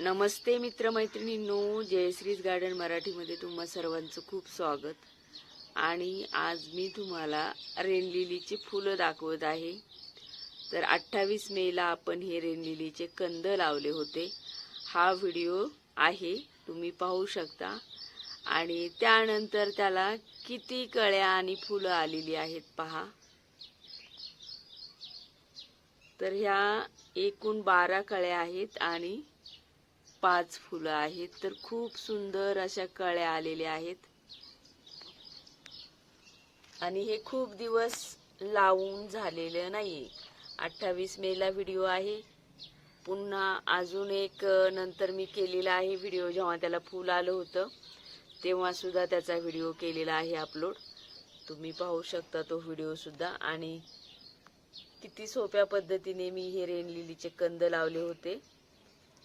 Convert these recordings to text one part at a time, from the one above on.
नमस्ते मित्रमैत्रिणींनो जयश्रीज garden मराठीमध्ये तुम्हा सर्वांचं खूप स्वागत. आणि आज मी तुम्हाला रेनलिलीची फुलं दाखवत आहे. तर अठ्ठावीस मेला आपण हे रेनलिलीचे कंद लावले होते. हा व्हिडिओ आहे तुम्ही पाहू शकता. आणि त्यानंतर त्याला किती कळ्या आणि फुलं आलेली आहेत पहा. तर ह्या एकूण बारा कळ्या आहेत आणि पाच फुलं आहेत. तर खूप सुंदर अशा कळ्या आलेल्या आहेत. आणि हे खूप दिवस लावून झालेलं नाही अठ्ठावीस मेला व्हिडिओ आहे. पुन्हा अजून एक नंतर मी केलेला आहे व्हिडिओ जेव्हा त्याला फुल आलं होतं तेव्हासुद्धा त्याचा व्हिडिओ केलेला आहे अपलोड. तुम्ही पाहू शकता तो व्हिडिओसुद्धा आणि किती सोप्या पद्धतीने मी हे रेनलिलीचे कंद लावले होते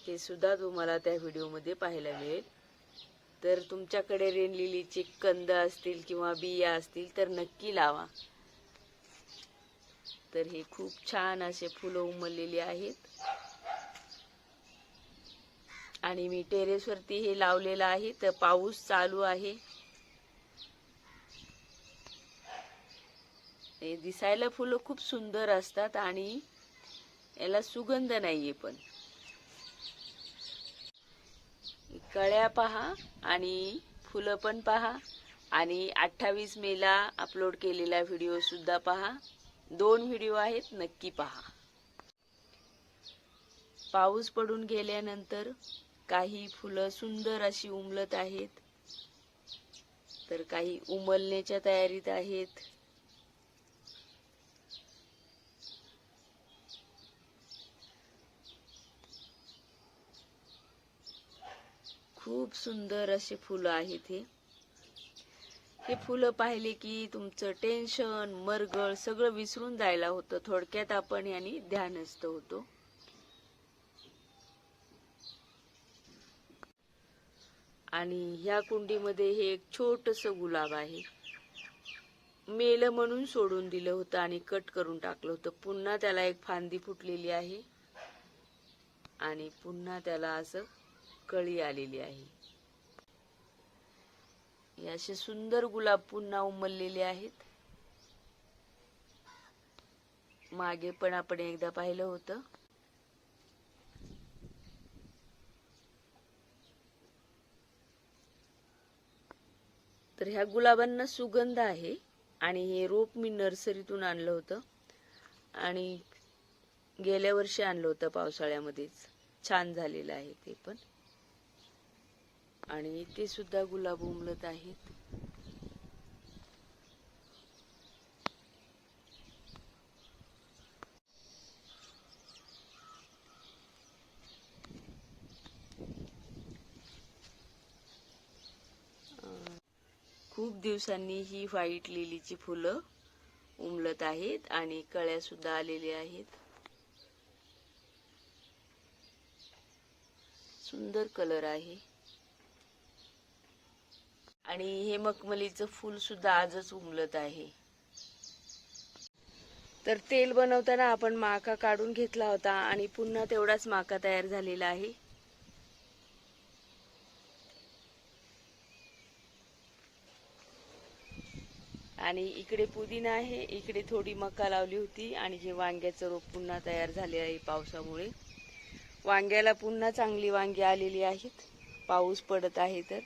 हे सुद्धा तुम्हाला त्या व्हिडिओमध्ये पाहायला मिळेल. तर तुमच्याकडे रेनलिलीचे कंद असतील किंवा बिया असतील तर नक्की लावा. तर हे खूप छान असे फुलं उमललेली आहेत. आणि मी टेरेसवरती हे लावलेलं आहे. तर पाऊस चालू आहे. हे दिसायला फुलं खूप सुंदर असतात आणि याला सुगंध नाहीये पण. कळ्या पहा आणि फुलं पण पहा आणि अठ्ठावीस मेला अपलोड केलेला व्हिडिओ सुद्धा पहा. दोन व्हिडिओ आहेत नक्की पहा. पाऊस पडून गेल्यानंतर काही फुलं सुंदर अशी उमलत आहेत. तर काही उमलण्याच्या तयारीत आहेत. खूप सुंदर असे फुलं आहेत हे. हे फुलं पाहिले की तुमचं टेन्शन मरगळ सगळं विसरून जायला होतं. थोडक्यात आपण यांनी ध्यानस्थ होतो. आणि ह्या कुंडीमध्ये हे एक छोटस गुलाब आहे. मेलं म्हणून सोडून दिलं होतं आणि कट करून टाकलं होतं. पुन्हा त्याला एक फांदी फुटलेली आहे. आणि पुन्हा त्याला असं कळी आलेली आहे. हे असे सुंदर गुलाब पुन्हा उमललेले आहेत. मागे पण आपण एकदा पाहिलं होतं. तर ह्या गुलाबांना सुगंध आहे आणि हे रोप मी नर्सरीतून आणलं होतं. आणि गेल्या वर्षी आणलं होतं पावसाळ्यामध्येच. छान झालेलं आहे ते पण. आणि ते सुद्धा गुलाब उमलत आहेत. खूप दिवसांनी ही व्हाईट लिलीची फुलं उमलत आहेत आणि कळ्या सुद्धा आलेल्या आहेत. सुंदर कलर आहे. आणि हे मखमलीचं फूल सुद्धा आजच उमलत आहे. तर तेल बनवताना आपण माका काढून घेतला होता आणि पुन्हा तेवढाच माका तयार झालेला आहे. आणि इकडे पुदिना आहे इकडे थोडी मका लावली होती आणि हे वांग्याचं रोप पुन्हा तयार झाले आहे पावसामुळे. वांग्याला पुन्हा चांगली वांगी आलेली आहेत. पाऊस पडत आहे तर.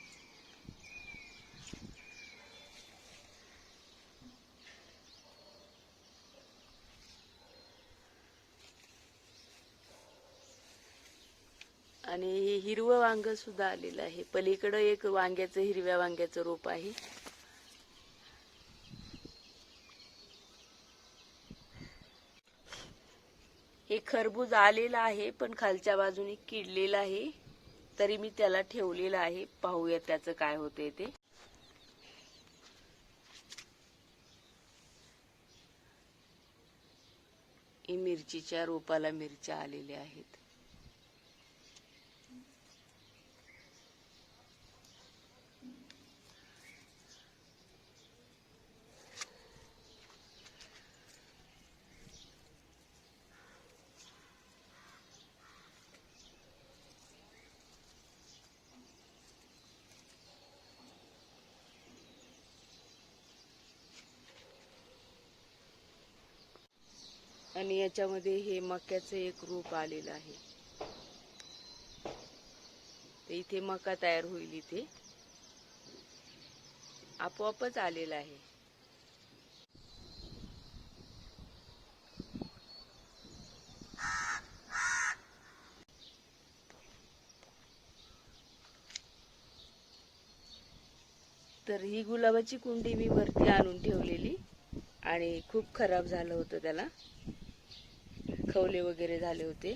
आणि हे हिरवं वांग सुद्धा आलेलं आहे. पलीकडं एक वांग्याचं हिरव्या वांग्याचं रोप आहे. हे खरबूज आलेलं आहे पण खालच्या बाजूने किडलेलं आहे. तरी मी त्याला ठेवलेलं आहे. पाहूया त्याचं काय होते ते. मिरचीच्या रोपाला मिरच्या आलेल्या आहेत. आणि याच्यामध्ये हे मक्याचं एक रूप आलेलं आहे. तर इथे मका तयार होईल इथे. आपोआपच आलेला आहे. तर ही गुलाबाची कुंडी मी वरती आणून ठेवलेली आणि खूप खराब झालं होतं त्याला. खवले वगैरे झाले होते.